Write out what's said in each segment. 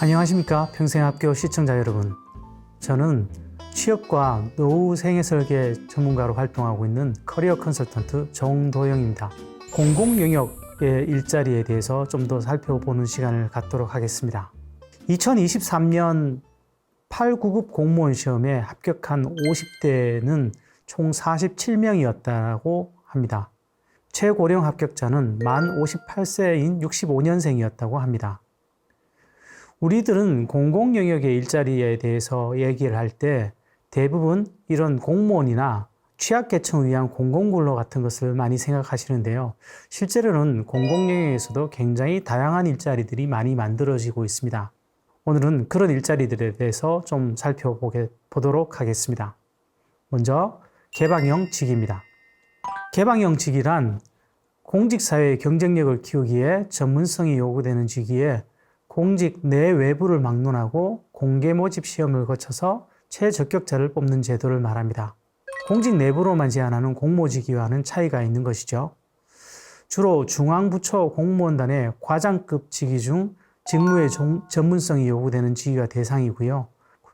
안녕하십니까 평생학교 시청자 여러분 저는 취업과 노후 생애 설계 전문가로 활동하고 있는 커리어 컨설턴트 정도영입니다 공공 영역의 일자리에 대해서 좀 더 살펴보는 시간을 갖도록 하겠습니다 2023년 8, 9급 공무원 시험에 합격한 50대는 총 47명이었다고 합니다. 최고령 합격자는 만 58세인 65년생이었다고 합니다. 우리들은 공공 영역의 일자리에 대해서 얘기를 할 때 대부분 이런 공무원이나 취약계층을 위한 공공근로 같은 것을 많이 생각하시는데요. 실제로는 공공 영역에서도 굉장히 다양한 일자리들이 많이 만들어지고 있습니다. 오늘은 그런 일자리들에 대해서 좀 살펴보도록 하겠습니다. 먼저 개방형 직입니다. 개방형 직이란 공직사회의 경쟁력을 키우기에 전문성이 요구되는 직위에 공직 내 외부를 막론하고 공개 모집 시험을 거쳐서 최적격자를 뽑는 제도를 말합니다. 공직 내부로만 제한하는 공모직위와는 차이가 있는 것이죠. 주로 중앙부처 공무원단의 과장급 직위 중 직무의 전문성이 요구되는 직위가 대상이고요.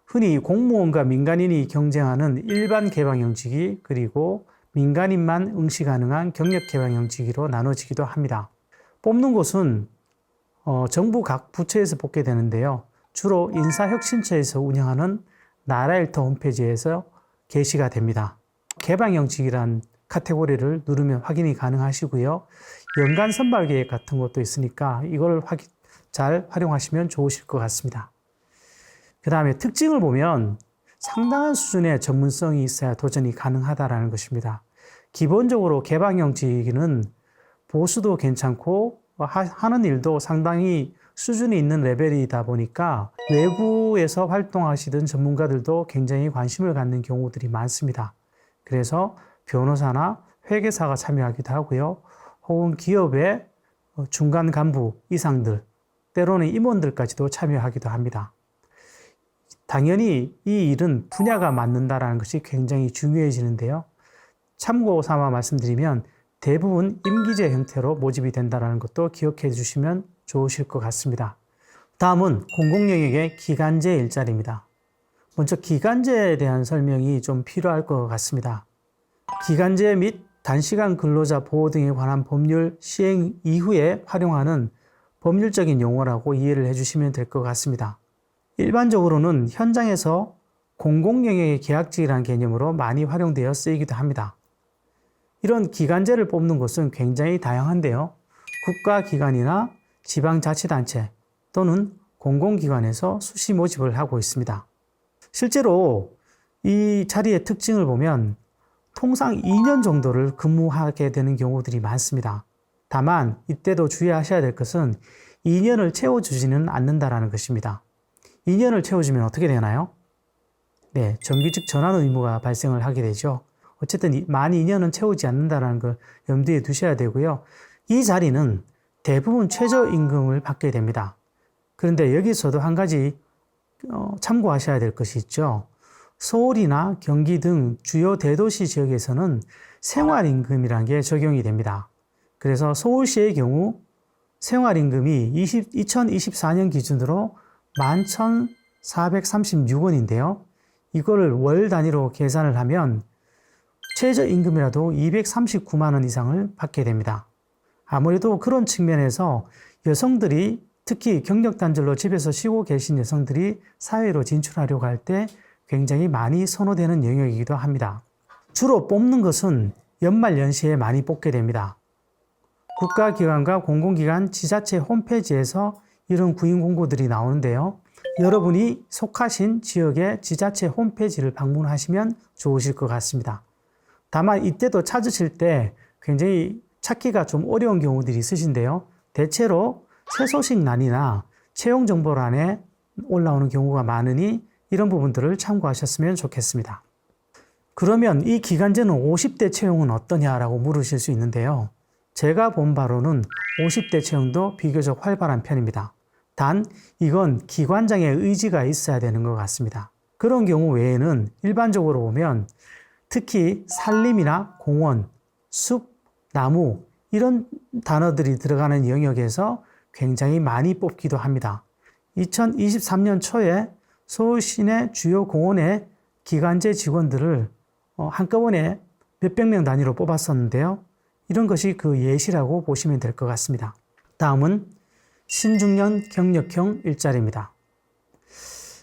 흔히 공무원과 민간인이 경쟁하는 일반 개방형직이 그리고 민간인만 응시 가능한 경력 개방형직으로 나눠지기도 합니다. 뽑는 곳은 어, 정부 각 부처에서 뽑게 되는데요. 주로 인사혁신처에서 운영하는 나라일터 홈페이지에서 게시가 됩니다. 개방형직이란 카테고리를 누르면 확인이 가능하시고요. 연간 선발 계획 같은 것도 있으니까 이걸 확인, 잘 활용하시면 좋으실 것 같습니다. 그 다음에 특징을 보면 상당한 수준의 전문성이 있어야 도전이 가능하다라는 것입니다. 기본적으로 개방형직은 보수도 괜찮고 하는 일도 상당히 수준이 있는 레벨이다 보니까 외부에서 활동하시던 전문가들도 굉장히 관심을 갖는 경우들이 많습니다. 그래서 변호사나 회계사가 참여하기도 하고요. 혹은 기업의 중간 간부 이상들, 때로는 임원들까지도 참여하기도 합니다. 당연히 이 일은 분야가 맞는다라는 것이 굉장히 중요해지는데요. 참고 삼아 말씀드리면 대부분 임기제 형태로 모집이 된다는 것도 기억해 주시면 좋으실 것 같습니다. 다음은 공공영역의 기간제 일자리입니다. 먼저 기간제에 대한 설명이 좀 필요할 것 같습니다. 기간제 및 단시간 근로자 보호 등에 관한 법률 시행 이후에 활용하는 법률적인 용어라고 이해를 해주시면 될 것 같습니다. 일반적으로는 현장에서 공공영역의 계약직이라는 개념으로 많이 활용되어 쓰이기도 합니다. 이런 기간제를 뽑는 곳은 굉장히 다양한데요. 국가기관이나 지방자치단체 또는 공공기관에서 수시 모집을 하고 있습니다. 실제로 이 자리의 특징을 보면 통상 2년 정도를 근무하게 되는 경우들이 많습니다. 다만 이때도 주의하셔야 될 것은 2년을 채워주지는 않는다라는 것입니다. 2년을 채워주면 어떻게 되나요? 네, 정규직 전환 의무가 발생을 하게 되죠. 어쨌든 만 2년은 채우지 않는다는 걸 염두에 두셔야 되고요. 이 자리는 대부분 최저임금을 받게 됩니다. 그런데 여기서도 한 가지 어, 참고하셔야 될 것이 있죠. 서울이나 경기 등 주요 대도시 지역에서는 생활임금이라는 게 적용이 됩니다. 그래서 서울시의 경우 생활임금이 20, 2024년 기준으로 11,436원인데요. 이거를 월 단위로 계산을 하면 최저임금이라도 239만 원 이상을 받게 됩니다. 아무래도 그런 측면에서 여성들이 특히 경력 단절로 집에서 쉬고 계신 여성들이 사회로 진출하려고 할 때 굉장히 많이 선호되는 영역이기도 합니다. 주로 뽑는 것은 연말 연시에 많이 뽑게 됩니다. 국가기관과 공공기관 지자체 홈페이지에서 이런 구인 공고들이 나오는데요. 여러분이 속하신 지역의 지자체 홈페이지를 방문하시면 좋으실 것 같습니다. 다만 이때도 찾으실 때 굉장히 찾기가 좀 어려운 경우들이 있으신데요. 대체로 새 소식란이나 채용 정보란에 올라오는 경우가 많으니 이런 부분들을 참고하셨으면 좋겠습니다. 그러면 이 기간제는 50대 채용은 어떠냐라고 물으실 수 있는데요. 제가 본 바로는 50대 채용도 비교적 활발한 편입니다. 단, 이건 기관장의 의지가 있어야 되는 것 같습니다. 그런 경우 외에는 일반적으로 보면 특히 산림이나 공원, 숲, 나무, 이런 단어들이 들어가는 영역에서 굉장히 많이 뽑기도 합니다. 2023년 초에 서울 시내 주요 공원의 기간제 직원들을 어, 한꺼번에 몇백 명 단위로 뽑았었는데요. 이런 것이 그 예시라고 보시면 될 것 같습니다. 다음은 신중년 경력형 일자리입니다.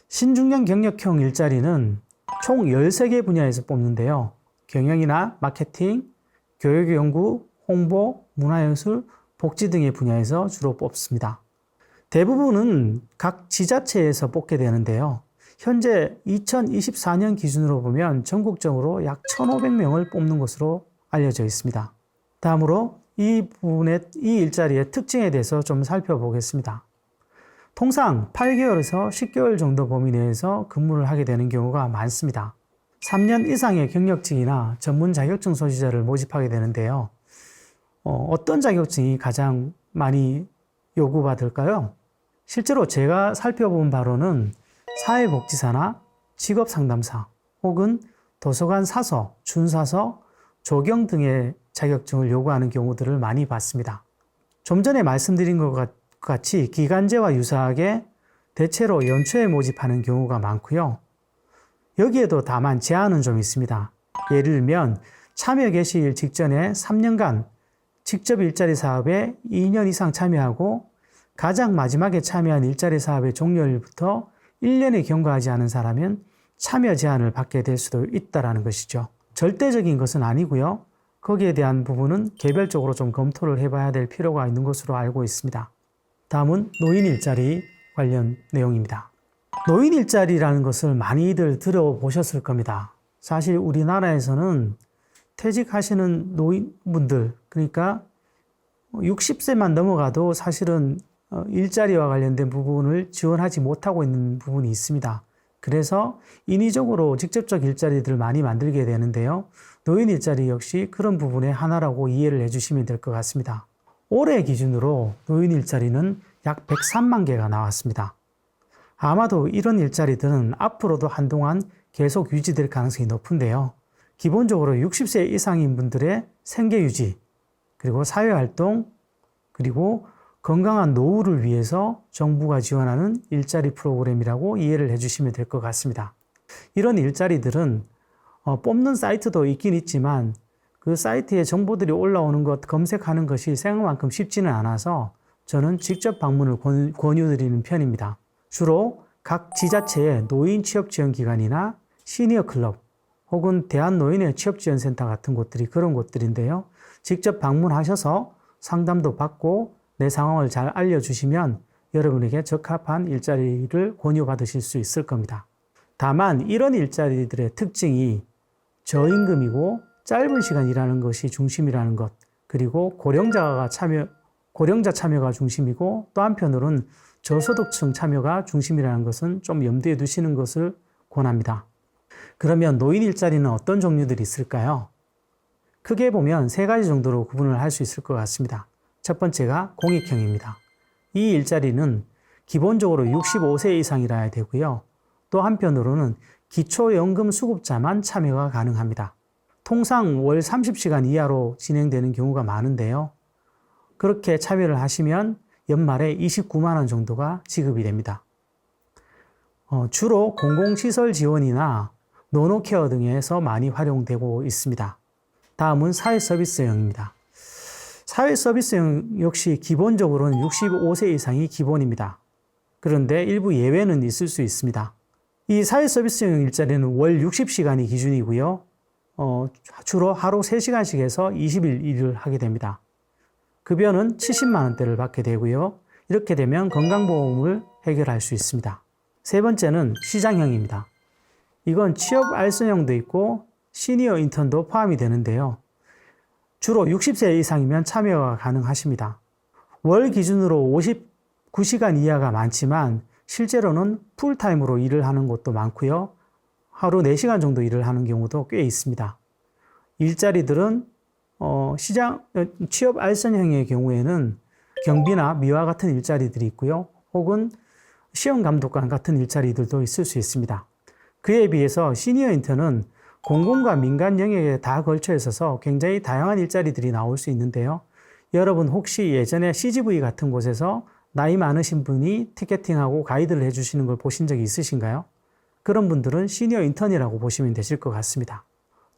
신중년 경력형 일자리는 총 13개 분야에서 뽑는데요. 경영이나 마케팅, 교육연구, 홍보, 문화예술, 복지 등의 분야에서 주로 뽑습니다. 대부분은 각 지자체에서 뽑게 되는데요. 현재 2024년 기준으로 보면 전국적으로 약 1,500명을 뽑는 것으로 알려져 있습니다. 다음으로 이 부분의 이 일자리의 특징에 대해서 좀 살펴보겠습니다. 통상 8개월에서 10개월 정도 범위 내에서 근무를 하게 되는 경우가 많습니다. 3년 이상의 경력직이나 전문 자격증 소지자를 모집하게 되는데요. 어, 떤 자격증이 가장 많이 요구받을까요? 실제로 제가 살펴본 바로는 사회복지사나 직업상담사 혹은 도서관 사서, 준사서, 조경 등의 자격증을 요구하는 경우들을 많이 봤습니다. 좀 전에 말씀드린 것 같 이 기간제와 유사하게 대체로 연초에 모집하는 경우가 많고요. 여기에도 다만 제한은 좀 있습니다. 예를 들면 참여 개시일 직전에 3년간 직접 일자리 사업에 2년 이상 참여하고 가장 마지막에 참여한 일자리 사업의 종료일부터 1년에 경과하지 않은 사람은 참여 제한을 받게 될 수도 있다는 것이죠. 절대적인 것은 아니고요. 거기에 대한 부분은 개별적으로 좀 검토를 해봐야 될 필요가 있는 것으로 알고 있습니다. 다음은 노인 일자리 관련 내용입니다. 노인 일자리라는 것을 많이들 들어보셨을 겁니다. 사실 우리나라에서는 퇴직하시는 노인분들, 그러니까 60세만 넘어가도 사실은 어, 일자리와 관련된 부분을 지원하지 못하고 있는 부분이 있습니다. 그래서 인위적으로 직접적 일자리들을 많이 만들게 되는데요. 노인 일자리 역시 그런 부분의 하나라고 이해를 해주시면 될 것 같습니다. 올해 기준으로 노인 일자리는 약 103만 개가 나왔습니다. 아마도 이런 일자리들은 앞으로도 한동안 계속 유지될 가능성이 높은데요. 기본적으로 60세 이상인 분들의 생계 유지, 그리고 사회활동, 그리고 건강한 노후를 위해서 정부가 지원하는 일자리 프로그램이라고 이해를 해주시면 될 것 같습니다. 이런 일자리들은 어, 뽑는 사이트도 있긴 있지만 그 사이트에 정보들이 올라오는 것 검색하는 것이 생각만큼 쉽지는 않아서 저는 직접 방문을 권유드리는 편입니다. 주로 각 지자체의 노인 취업 지원 기관이나 시니어 클럽 혹은 대한 노인의 취업 지원 센터 같은 곳들이 그런 곳들인데요. 직접 방문하셔서 상담도 받고 내 상황을 잘 알려주시면 여러분에게 적합한 일자리를 권유받으실 수 있을 겁니다. 다만 이런 일자리들의 특징이 저임금이고 짧은 시간 일하는 것이 중심이라는 것, 그리고 고령자가 참여, 고령자 참여가 중심이고 또 한편으로는 저소득층 참여가 중심이라는 것은 좀 염두에 두시는 것을 권합니다. 그러면 노인 일자리는 어떤 종류들이 있을까요? 크게 보면 세 가지 정도로 구분을 할 수 있을 것 같습니다. 첫 번째가 공익형입니다. 이 일자리는 기본적으로 65세 이상이라야 되고요. 또 한편으로는 기초연금 수급자만 참여가 가능합니다. 통상 월 30시간 이하로 진행되는 경우가 많은데요. 그렇게 참여를 하시면 연말에 29만 원 정도가 지급이 됩니다. 어, 주로 공공시설 지원이나 노노케어 등에서 많이 활용되고 있습니다. 다음은 사회서비스형입니다. 사회 서비스형 역시 기본적으로는 65세 이상이 기본입니다. 그런데 일부 예외는 있을 수 있습니다. 이 사회 서비스형 일자리는 월 60시간이 기준이고요. 어, 주로 하루 3시간씩 해서 20일 일을 하게 됩니다. 급여는 70만 원대를 받게 되고요. 이렇게 되면 건강보험을 해결할 수 있습니다. 세 번째는 시장형입니다. 이건 취업 알선형도 있고 시니어 인턴도 포함이 되는데요. 주로 60세 이상이면 참여가 가능하십니다. 월 기준으로 59시간 이하가 많지만 실제로는 풀타임으로 일을 하는 곳도 많고요. 하루 4시간 정도 일을 하는 경우도 꽤 있습니다. 일자리들은 어, 시장 취업 알선형의 경우에는 경비나 미화 같은 일자리들이 있고요. 혹은 시험 감독관 같은 일자리들도 있을 수 있습니다. 그에 비해서 시니어 인턴은 공공과 민간 영역에 다 걸쳐 있어서 굉장히 다양한 일자리들이 나올 수 있는데요. 여러분 혹시 예전에 CGV 같은 곳에서 나이 많으신 분이 티켓팅하고 가이드를 해주시는 걸 보신 적이 있으신가요? 그런 분들은 시니어 인턴이라고 보시면 되실 것 같습니다.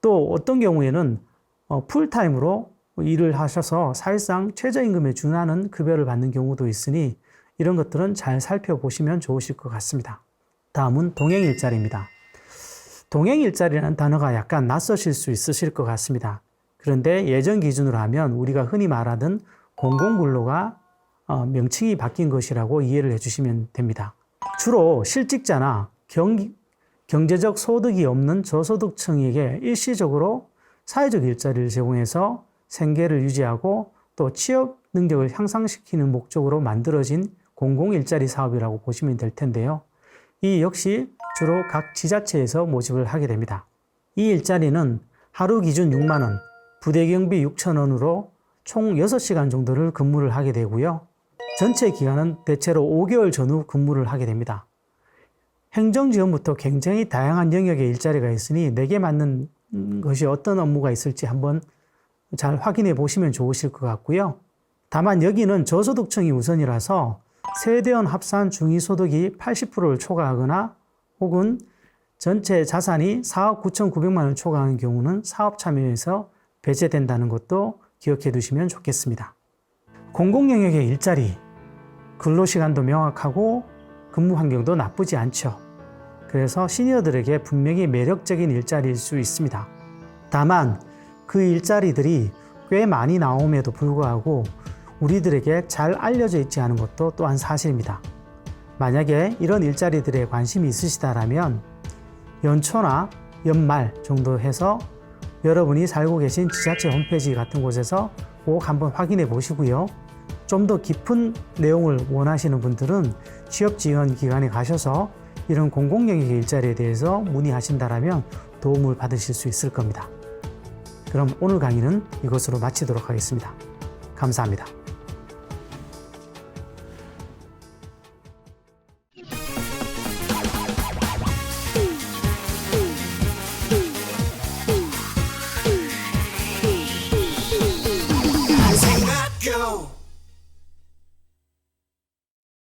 또 어떤 경우에는 어, 풀타임으로 일을 하셔서 사실상 최저임금에 준하는 급여를 받는 경우도 있으니 이런 것들은 잘 살펴보시면 좋으실 것 같습니다. 다음은 동행 일자리입니다. 동행 일자리라는 단어가 약간 낯서실 수 있으실 것 같습니다. 그런데 예전 기준으로 하면 우리가 흔히 말하던 공공근로가 어, 명칭이 바뀐 것이라고 이해를 해주시면 됩니다. 주로 실직자나 경, 경제적 소득이 없는 저소득층에게 일시적으로 사회적 일자리를 제공해서 생계를 유지하고 또 취업 능력을 향상시키는 목적으로 만들어진 공공 일자리 사업이라고 보시면 될 텐데요. 이 역시 주로 각 지자체에서 모집을 하게 됩니다. 이 일자리는 하루 기준 6만원, 부대 경비 6천원으로 총 6시간 정도를 근무를 하게 되고요. 전체 기간은 대체로 5개월 전후 근무를 하게 됩니다. 행정지원부터 굉장히 다양한 영역의 일자리가 있으니 내게 맞는 것이 어떤 업무가 있을지 한번 잘 확인해 보시면 좋으실 것 같고요. 다만 여기는 저소득층이 우선이라서 세대원 합산 중위소득이 80%를 초과하거나 혹은 전체 자산이 4억 9,900만 원 초과하는 경우는 사업 참여에서 배제된다는 것도 기억해 두시면 좋겠습니다. 공공 영역의 일자리, 근로시간도 명확하고 근무 환경도 나쁘지 않죠. 그래서 시니어들에게 분명히 매력적인 일자리일 수 있습니다. 다만 그 일자리들이 꽤 많이 나옴에도 불구하고 우리들에게 잘 알려져 있지 않은 것도 또한 사실입니다. 만약에 이런 일자리들에 관심이 있으시다라면 연초나 연말 정도 해서 여러분이 살고 계신 지자체 홈페이지 같은 곳에서 꼭 한번 확인해 보시고요. 좀 더 깊은 내용을 원하시는 분들은 취업 지원 기관에 가셔서 이런 공공 영역의 일자리에 대해서 문의하신다라면 도움을 받으실 수 있을 겁니다. 그럼 오늘 강의는 이것으로 마치도록 하겠습니다. 감사합니다.